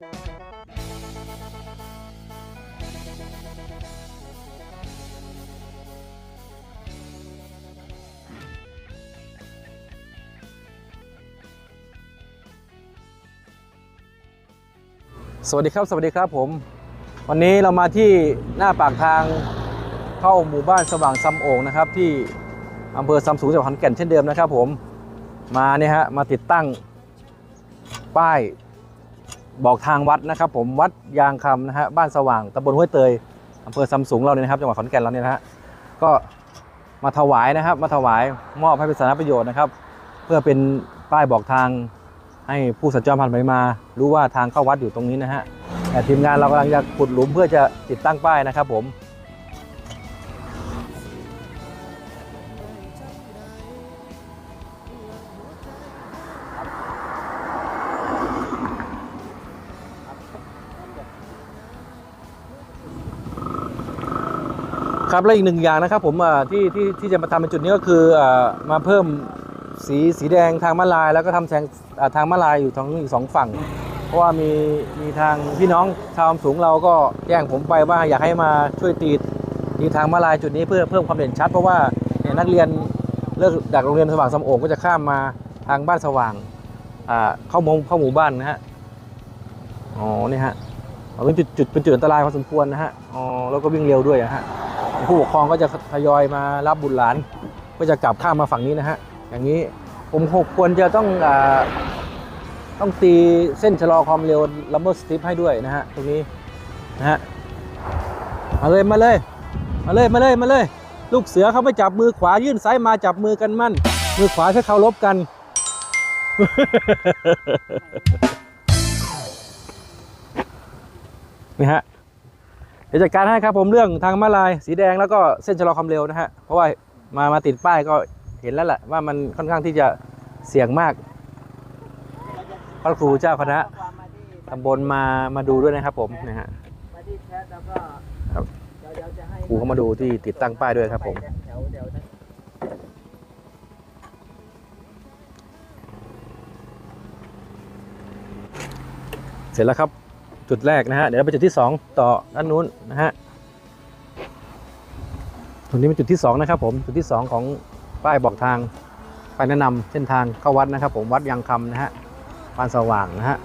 สวัสดีครับ สวัสดีครับผม วันนี้เรามาที่หน้าปากทางเข้าหมู่บ้านสว่างซำโอ่งนะครับ ที่อำเภอซำสูงจังหวัดขอนแก่นเช่นเดิมนะครับผมมาเนี่ยฮะมาติดตั้งป้าย บอกทางวัดนะครับ ผมวัดยางคำนะฮะบ้านสว่างตำบลห้วยเตยอำเภอซำสูงเราเนี่ยนะครับจังหวัดขอนแก่นเราเนี่ยนะฮะก็มาถวายนะครับ มาถวายมอบให้เป็นสาธารณประโยชน์นะครับ เพื่อเป็นป้ายบอกทางให้ผู้สัญจรผ่านไปมา รู้ว่าทางเข้าวัดอยู่ตรงนี้นะฮะแต่ทีมงานเรากำลังจะขุดหลุมเพื่อจะติดตั้งป้ายนะครับ ผม ครับและอีกหนึ่งอย่างนะครับผมที่ที่ที่จะมาทำเป็นจุดนี้ก็คืออมาเพิ่มสีสีแดงทางม้าลาย แล้วก็ทำแสงทางม้าลายอยู่ทางอีกสองฝั่ง เพราะว่ามีมีทางพี่น้องชาวสูงเราก็แจ้งผมไปว่าอยากให้มาช่วยตีตีทางม้าลายจุดนี้เพื่อเพิ่มความเด่นชัด เพราะว่าเนี่ยนักเรียนเลิกจากโรงเรียนสว่างสำโองก็จะข้ามมาทางบ้านสว่างเข้าหมู่เข้าหมู่บ้านนะฮะอ๋อนี่ฮะเอาเป็นจุดจุดเป็นจุดอันตรายพอสมควรนะฮะอ๋อแล้วก็วิ่งเร็วด้วยนะฮะ ผู้ปกครองก็จะทยอยมารับบุตรหลาน ก็จะกลับข้ามมาฝั่งนี้นะฮะ อย่างนี้ผมควรจะต้องอต้องตีเส้นชะลอความเร็วลัมเบอร์สติปให้ด้วยนะฮะ ตรงนี้นะฮะ มาเลยมาเลย มาเลยมาเลยมาเลย ลูกเสือเขาไม่จับมือขวายื่นซ้ายมาจับมือกันมั่น มือขวาให้เคารพกันนี่ฮะ เดี๋ยวจัดการให้ครับผมเรื่องทางม้าลายสีแดงแล้วก็เส้นชะลอความเร็วนะฮะเพราะว่ามามาติดป้ายก็เห็นแล้วแหละว่ามันค่อนข้างที่จะเสี่ยงมากพระครูเจ้าคณะตำบลมามาดูด้วยนะครับ ผมนะฮะครับครูเขามาดูที่ติดตั้งป้ายด้วยครับผมเสร็จแล้วครับ จุดแรกนะฮะเดี๋ยวเราไปจุดที่ 2 ต่อด้านนู้นนะฮะตรงนี้เป็นจุดที่ 2 นะครับผมจุดที่ 2 ของป้ายบอกทางป้ายแนะนำเส้นทางเข้าวัดนะครับ ผมวัดยางคำนะฮะปานสว่างนะฮะ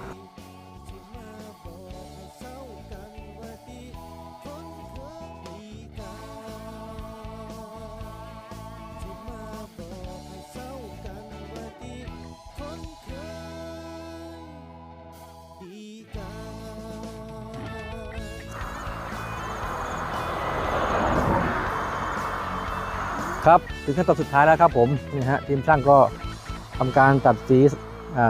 ครับถึงขั้นตอนสุดท้ายแล้วครับผมนี่ฮะทีมช่างก็ทำการตัดสี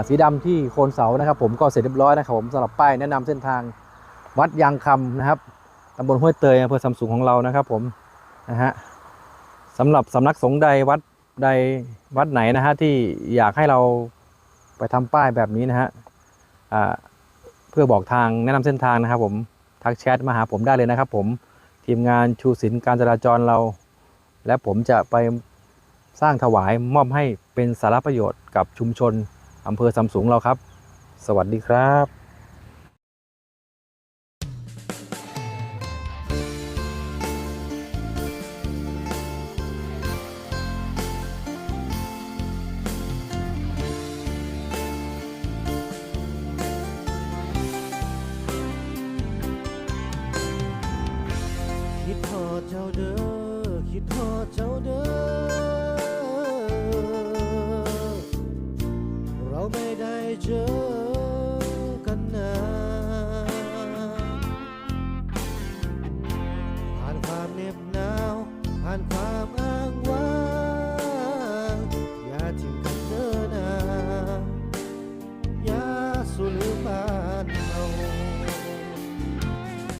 สีดำที่โคนเสานะครับ ผมก็เสร็จเรียบร้อยนะครับผมสำหรับป้ายแนะนำเส้นทางวัดยางคำนะครับตำบลห้วยเตยอำเภอซำสูงของเรานะครับผมนะฮะสำหรับสำนักสงฆ์ใดวัดใดวัดไหนนะฮะที่อยากให้เราไปทำป้ายแบบนี้นะฮะเพื่อบอกทางแนะนำเส้นทางนะครับผมทักแชทมาหาผมได้เลยนะครับผมทีมงานชูศิลป์การจราจรเรา และผมจะไปสร้างถวายมอบให้เป็นสาระประโยชน์กับชุมชนอำเภอซำสูงเราครับ สวัสดีครับ